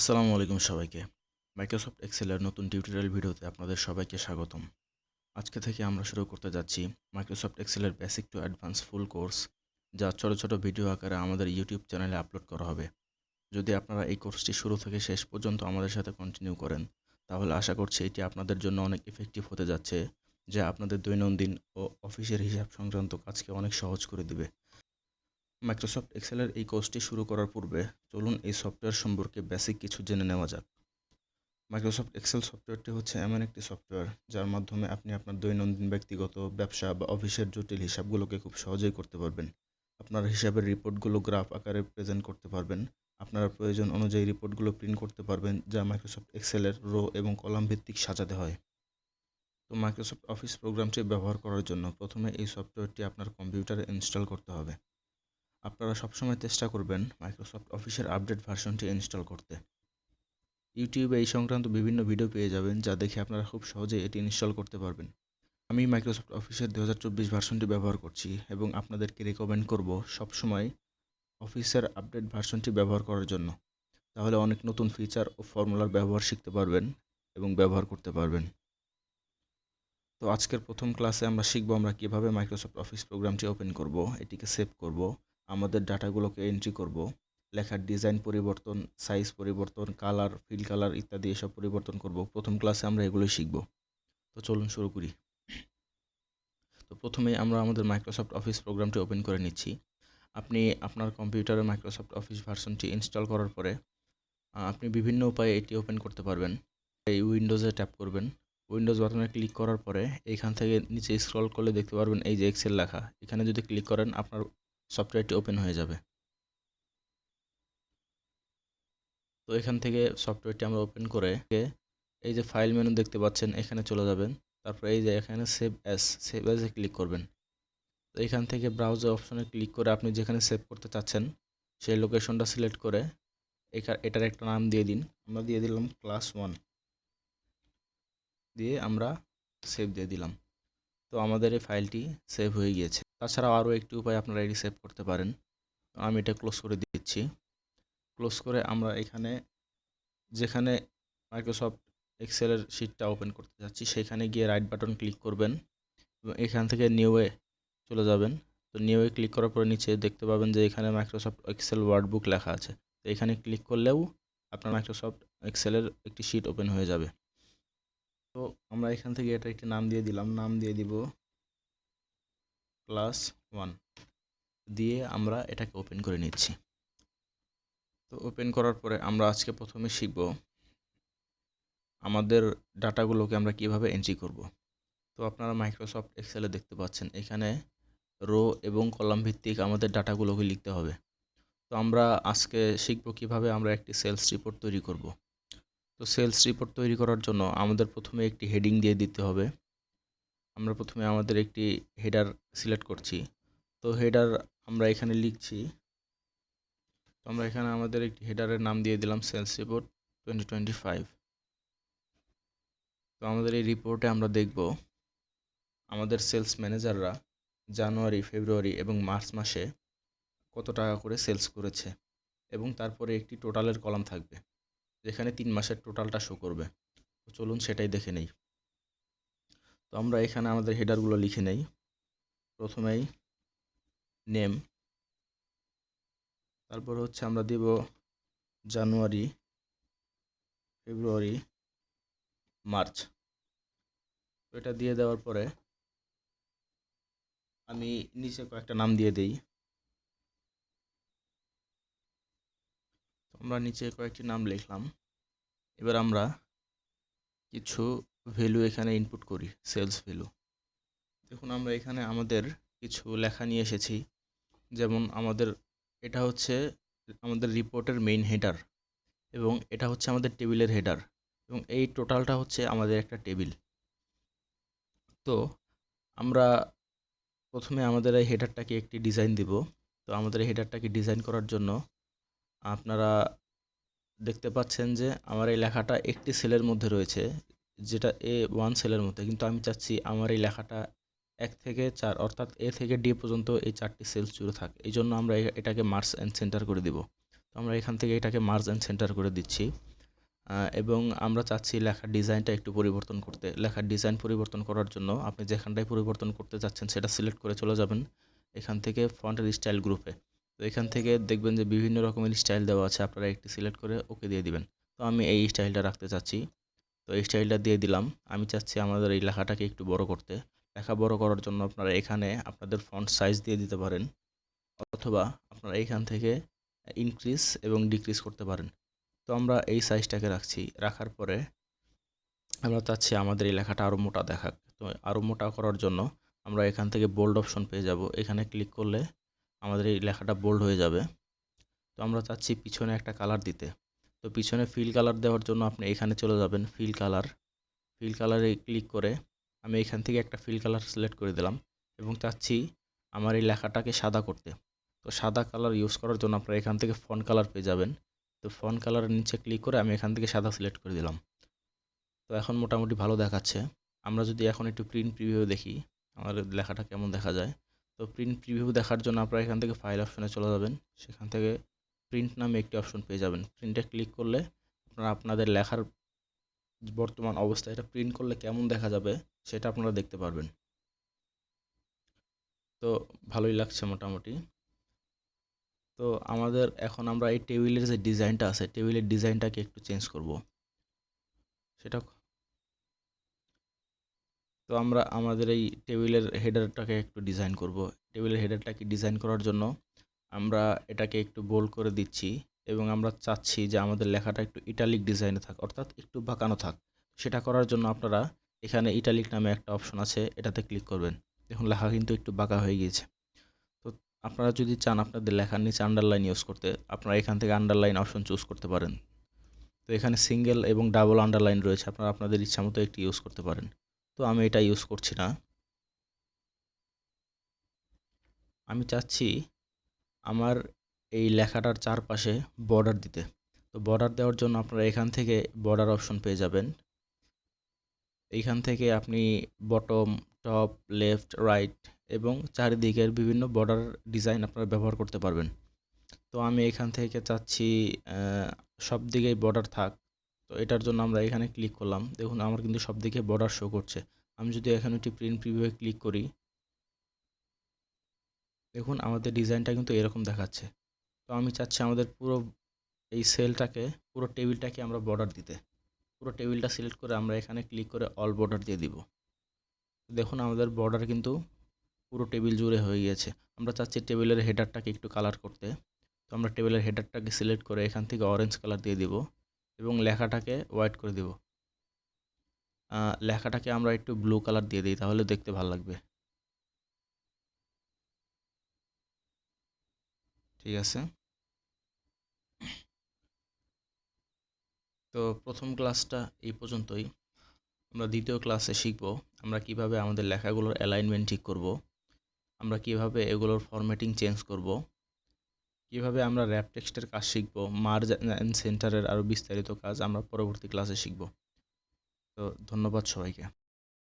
আসসালামু আলাইকুম সবাইকে। মাইক্রোসফট এক্সেলের নতুন টিউটোরিয়াল ভিডিওতে আপনাদের সবাইকে স্বাগতম। আজকে থেকে আমরা শুরু করতে যাচ্ছি Microsoft এক্সেলের basic to advance full course যা ছোটো ছোটো ভিডিও আকারে আমাদের ইউটিউব চ্যানেলে আপলোড করা হবে। যদি আপনারা এই কোর্সটি শুরু থেকে শেষ পর্যন্ত আমাদের সাথে কন্টিনিউ করেন, তাহলে আশা করছি এটি আপনাদের জন্য অনেক ইফেক্টিভ হতে যাচ্ছে, যা আপনাদের দৈনন্দিন ও অফিসের হিসাব সংক্রান্ত কাজকে অনেক সহজ করে দিবে। মাইক্রোসফট এক্সেলের এই কোর্সটি শুরু করার পূর্বে চলুন এই সফটওয়্যার সম্পর্কে বেসিক কিছু জেনে নেওয়া যাক। মাইক্রোসফট এক্সেল সফটওয়্যারটি হচ্ছে এমন একটি সফটওয়্যার যার মাধ্যমে আপনি আপনার দৈনন্দিন ব্যক্তিগত ব্যবসা বা অফিসের জটিল হিসাবগুলোকে খুব সহজেই করতে পারবেন। আপনার হিসাবের রিপোর্টগুলো গ্রাফ আকারে প্রেজেন্ট করতে পারবেন। আপনার প্রয়োজন অনুযায়ী রিপোর্টগুলো প্রিন্ট করতে পারবেন, যা মাইক্রোসফট এক্সেলের রো এবং কলাম ভিত্তিক সাজাতে হয়। তো মাইক্রোসফট অফিস প্রোগ্রামটি ব্যবহার করার জন্য প্রথমে এই সফটওয়্যারটি আপনার কম্পিউটারে ইনস্টল করতে হবে। আপনারা সবসময় চেষ্টা করবেন মাইক্রোসফট অফিসের আপডেট ভার্সনটি ইনস্টল করতে। ইউটিউবে এই সংক্রান্ত বিভিন্ন ভিডিও পেয়ে যাবেন, যা দেখে আপনারা খুব সহজেই এটি ইনস্টল করতে পারবেন। আমি মাইক্রোসফট অফিসের দু চব্বিশ ভার্সনটি ব্যবহার করছি এবং আপনাদেরকে রেকমেন্ড করব সবসময় অফিসের আপডেট ভার্সনটি ব্যবহার করার জন্য। তাহলে অনেক নতুন ফিচার ও ফর্মুলার ব্যবহার শিখতে পারবেন এবং ব্যবহার করতে পারবেন। তো আজকের প্রথম ক্লাসে আমরা শিখব আমরা কীভাবে মাইক্রোসফট অফিস প্রোগ্রামটি ওপেন করব, এটিকে সেভ করব। আমাদের ডাটাগুলোকে এন্ট্রি করব। লেখার ডিজাইন পরিবর্তন সাইজ পরিবর্তন কালার ফিল কালার ইত্যাদি এসব পরিবর্তন করব। প্রথম ক্লাসে আমরা এগুলোই শিখব। তো চলুন শুরু করি। তো প্রথমেই আমরা আমাদের মাইক্রোসফট অফিস প্রোগ্রামটি ওপেন করে নিচ্ছি। আপনি আপনার কম্পিউটারে মাইক্রোসফট অফিস ভার্সনটি ইনস্টল করার পরে আপনি বিভিন্ন উপায়ে এটি ওপেন করতে পারবেন। এই উইন্ডোজে ট্যাপ করবেন। উইন্ডোজ বাটনে ক্লিক করার পরে, এইখান থেকে নিচে স্ক্রল করলে দেখতে পারবেন এই যে এক্সেল লেখা। এখানে যদি ক্লিক করেন, আপনার সফটওয়্যারটি ওপেন হয়ে যাবে। তো এখান থেকে সফটওয়্যারটি আমরা ওপেন করে এই যে ফাইল মেনু দেখতে পাচ্ছেন, এখানে চলে যাবেন। তারপর এই যে এখানে সেভ অ্যাস, সেভ অ্যাসে ক্লিক করবেন। তো এখান থেকে ব্রাউজার অপশনে ক্লিক করে আপনি যেখানে সেভ করতে চাচ্ছেন, সেই লোকেশনটা সিলেক্ট করে এটার একটা নাম দিয়ে দিন। আমরা দিয়ে দিলাম ক্লাস ওয়ান। দিয়ে আমরা সেভ দিয়ে দিলাম। তো আমাদের এই ফাইলটি সেভ হয়ে গিয়েছে। তাছাড়াও আরও একটি উপায় আপনারা এটি সেভ করতে পারেন। আমি এটা ক্লোজ করে দিচ্ছি। ক্লোজ করে আমরা এখানে যেখানে মাইক্রোসফট এক্সেলের শিটটা ওপেন করতে যাচ্ছি, সেখানে গিয়ে রাইট বাটন ক্লিক করবেন এবং এখান থেকে নিউয়ে চলে যাবেন। তো নিউয়ে ক্লিক করার পরে নিচে দেখতে পাবেন যে এখানে মাইক্রোসফট এক্সেল ওয়ার্ড বুক লেখা আছে। তো এখানে ক্লিক করলেও আপনার মাইক্রোসফট এক্সেলের একটি শিট ওপেন হয়ে যাবে। তো আমরা এখান থেকে এটা একটি নাম দিয়ে দিলাম। নাম দিয়ে দিব ক্লাস ওয়ান দিয়ে আমরা এটাকে ওপেন করে নিচ্ছি। তো ওপেন করার পরে আমরা আজকে প্রথমে শিখব আমাদের ডাটাগুলোকে আমরা কীভাবে এন্ট্রি করব। তো আপনারা মাইক্রোসফট এক্সেলে দেখতে পাচ্ছেন, এখানে রো এবং কলাম ভিত্তিক আমাদের ডাটাগুলোকে লিখতে হবে। তো আমরা আজকে শিখব কীভাবে আমরা একটি সেলস রিপোর্ট তৈরি করব। তো সেলস রিপোর্ট তৈরি করার জন্য আমাদের প্রথমে একটি হেডিং দিয়ে দিতে হবে। আমরা প্রথমে আমাদের একটি হেডার সিলেক্ট করছি। তো হেডার আমরা এখানে লিখছি। তো আমরা এখানে আমাদের একটি হেডারের নাম দিয়ে দিলাম sales report twenty twenty five তো আমাদের এই রিপোর্টে আমরা দেখব আমাদের সেলস ম্যানেজাররা জানুয়ারি, ফেব্রুয়ারি এবং মার্চ মাসে কত টাকা করে সেলস করেছে এবং তারপরে একটি টোটালের কলাম থাকবে। যেখানে তিন মাসের টোটালটা শো করবে। তো চলুন সেটাই দেখে নেই। তো আমরা এখানে আমাদের হেডারগুলো লিখে নেই। প্রথমেই নেম তারপর হচ্ছে আমরা দিব জানুয়ারি, ফেব্রুয়ারি, মার্চ। এটা দিয়ে দেওয়ার পরে আমি নিচে কয়েকটা নাম দিয়ে দিই। আমরা নিচে কয়েকটি নাম লিখলাম। এবার আমরা কিছু ভ্যালু এখানে ইনপুট করি সেলস ভ্যালু দেখুন, আমরা এখানে আমাদের কিছু লেখা নিয়ে এসেছি। যেমন আমাদের, এটা হচ্ছে আমাদের রিপোর্টের মেইন হেডার এবং এটা হচ্ছে আমাদের টেবিলের হেডার এবং এই টোটালটা হচ্ছে আমাদের একটা টেবিল তো আমরা প্রথমে আমাদের এই হেডারটাকে একটি ডিজাইন দিব। তো আমাদের এই হেডারটাকে ডিজাইন করার জন্য আপনারা দেখতে পাচ্ছেন যে আমার এই লেখাটা একটি সেলের মধ্যে রয়েছে। যেটা এ ওয়ান সেলের মধ্যে। কিন্তু আমি চাচ্ছি আমার এই লেখাটা এক থেকে চার, অর্থাৎ এ থেকে ডি পর্যন্ত এই চারটি সেলস জুড়ে থাকে। এই জন্য আমরা এটাকে মার্স অ্যান্ড সেন্টার করে দিব। তো আমরা এখান থেকে এটাকে মার্স অ্যান্ড সেন্টার করে দিচ্ছি। এবং আমরা চাচ্ছি লেখার ডিজাইনটা একটু পরিবর্তন করতে। লেখার ডিজাইন পরিবর্তন করার জন্য আপনি যেখানটায় পরিবর্তন করতে চাচ্ছেন সেটা সিলেক্ট করে চলে যাবেন এখান থেকে ফন্টের স্টাইল গ্রুপে তো এখান থেকে দেখবেন যে বিভিন্ন রকমের স্টাইল দেওয়া আছে। আপনারা একটি সিলেক্ট করে ওকে দিয়ে দিবেন। তো আমি এই স্টাইলটা রাখতে চাচ্ছি। তো এই স্টাইলটা দিয়ে দিলাম। আমি চাচ্ছি আমাদের এই লেখাটাকে একটু বড় করতে। লেখা বড় করার জন্য আপনারা এখানে আপনাদের ফন্ট সাইজ দিয়ে দিতে পারেন। অথবা আপনারা এইখান থেকে ইনক্রিজ এবং ডিক্রিজ করতে পারেন। তো আমরা এই সাইজটাকে রাখছি। রাখার পরে আমরা চাচ্ছি আমাদের এই লেখাটা আরও মোটা দেখাক। তো আরও মোটা করার জন্য আমরা এখান থেকে বোল্ড অপশন পেয়ে যাব। এখানে ক্লিক করলে আমাদের এই লেখাটা বোল্ড হয়ে যাবে। তো আমরা চাচ্ছি পিছনে একটা কালার দিতে। তো পিছনে ফিল কালার দেওয়ার জন্য আপনি এখানে চলে যাবেন ফিল কালার ফিল কালারে ক্লিক করে আমি এখান থেকে একটা ফিল কালার সিলেক্ট করে দিলাম এবং চাচ্ছি আমার এই লেখাটাকে সাদা করতে। তো সাদা কালার ইউজ করার জন্য আপনারা এখান থেকে ফন কালার পেয়ে যাবেন। তো ফন কালারের নিচে ক্লিক করে আমি এখান থেকে সাদা সিলেক্ট করে দিলাম। তো এখন মোটামুটি ভালো দেখাচ্ছে। আমরা যদি এখন একটু প্রিন্ট প্রিভিউ দেখি, আমার লেখাটা কেমন দেখা যায়। তো প্রিন্ট প্রিভিউ দেখার জন্য আপনারা এখান থেকে ফাইল অপশনে চলে যাবেন। সেখান থেকে প্রিন্ট নামে একটি অপশন পেয়ে যাবেন। প্রিন্টে ক্লিক করলে আপনারা আপনাদের লেখার বর্তমান অবস্থা, এটা প্রিন্ট করলে কেমন দেখা যাবে সেটা আপনারা দেখতে পারবেন। তো ভালোই লাগছে মোটামুটি। তো আমাদের এখন আমরা এই টেবিলের যে ডিজাইনটা আছে, টেবিলের ডিজাইনটাকে একটু চেঞ্জ করব। সেটা তো আমরা আমাদের এই টেবিলের হেডারটাকে একটু ডিজাইন করব। টেবিলের হেডারটাকে ডিজাইন করার জন্য আমরা এটাকে একটু বোল্ড করে দিচ্ছি এবং আমরা চাচ্ছি যে আমাদের লেখাটা একটু ইটালিক ডিজাইনে থাক, অর্থাৎ একটু বাঁকানো থাক। সেটা করার জন্য আপনারা এখানে ইটালিক নামে একটা অপশন আছে, এটাতে ক্লিক করবেন। দেখুন, লেখা কিন্তু একটু বাঁকা হয়ে গিয়েছে। তো আপনারা যদি চান আপনাদের লেখার নিচে আন্ডারলাইন ইউজ করতে, আপনারা এখান থেকে আন্ডারলাইন অপশন চুজ করতে পারেন। তো এখানে সিঙ্গেল এবং ডাবল আন্ডারলাইন রয়েছে, আপনারা আপনাদের ইচ্ছা মতো একটি ইউজ করতে পারেন। তো আমি এটা ইউজ করছি না। আমি চাচ্ছি আমার এই লেখাটার চারপাশে বর্ডার দিতে। তো বর্ডার দেওয়ার জন্য আপনারা এখান থেকে বর্ডার অপশন পেয়ে যাবেন। এইখান থেকে আপনি বটম টপ লেফট রাইট এবং চারিদিকের বিভিন্ন বর্ডার ডিজাইন আপনারা ব্যবহার করতে পারবেন। তো আমি এখান থেকে চাচ্ছি সব দিকেই বর্ডার থাক। তো এটার জন্য আমরা এখানে ক্লিক করলাম। দেখুন, আমার কিন্তু সব দিকে বর্ডার শো করছে। আমি যদি এখানে একটি প্রিন্ট প্রিভিউয়ে ক্লিক করি দেখুন আমাদের ডিজাইনটা কিন্তু এরকম দেখাচ্ছে। তো আমি চাচ্ছি আমাদের পুরো এই সেলটাকে, পুরো টেবিলটাকে আমরা বর্ডার দিতে। পুরো টেবিলটা সিলেক্ট করে আমরা এখানে ক্লিক করে অল বর্ডার দিয়ে দিব। দেখুন আমাদের বর্ডার কিন্তু পুরো টেবিল জুড়ে হয়ে গিয়েছে। আমরা চাচ্ছি টেবিলের হেডারটাকে একটু কালার করতে। তো আমরা টেবিলের হেডারটাকে সিলেক্ট করে এখান থেকে অরেঞ্জ কালার দিয়ে দিব এবং লেখাটাকে হোয়াইট করে দিব। লেখাটাকে আমরা একটু ব্লু কালার দিয়ে দিই, তাহলে দেখতে ভালো লাগবে। ঠিক আছে? তো প্রথম ক্লাসটা এই পর্যন্তই। আমরা দ্বিতীয় ক্লাসে শিখব আমরা কীভাবে আমাদের লেখাগুলোর অ্যালাইনমেন্ট ঠিক করব, আমরা কীভাবে এগুলোর ফরম্যাটিং চেঞ্জ করব, কীভাবে আমরা র্যাপ টেক্সটের কাজ শিখব মার্জ সেন্টারের আরও বিস্তারিত কাজ আমরা পরবর্তী ক্লাসে শিখব। তো ধন্যবাদ সবাইকে।